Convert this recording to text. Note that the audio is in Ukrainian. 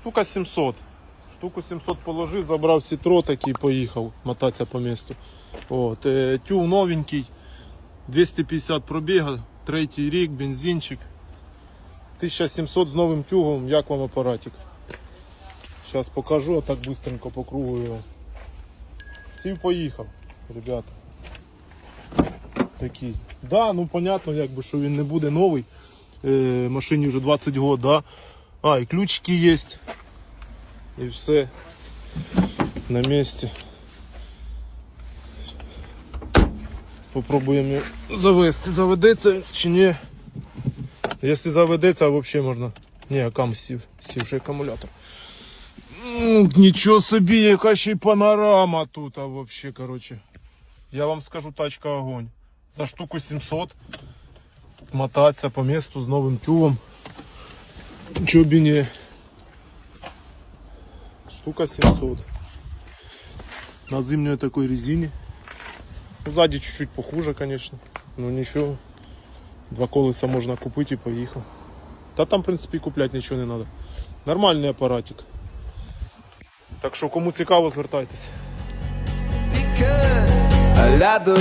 Штука 700. Штуку 700 положив, забрав сітро такий, поїхав мотатися по місту. От, е, тюг новенький, 250 пробіга, третій рік, бензинчик. 1700 з новим тюгом, як вам апаратик. Зараз покажу, а так быстренько по кругу його. Сів поїхав, ребята. Такий. Да, ну понятно, якби, що він не буде новий. Е, машині вже 20 років, да. А, і ключики є. І все на місці. Попробуємо завести. Заведеться чи ні. Якщо заведеться, взагалі можна. Ні, акам сів, сівший акумулятор. Нічого собі, яка ще й панорама тут, а вообще, короче. Я вам скажу, тачка огонь. За штуку 700 мотатися по місту з новим тюгом. Чого б і ні. Штука 700. На зимней такой резине. Ну, Сзади чуть-чуть похуже, конечно. Но ничего. Два колеса можно купить и поехал. Та там, в принципе, і куплять нічого не надо. Нормальний апаратик. Так що, кому цікаво, звертайтеся. I love the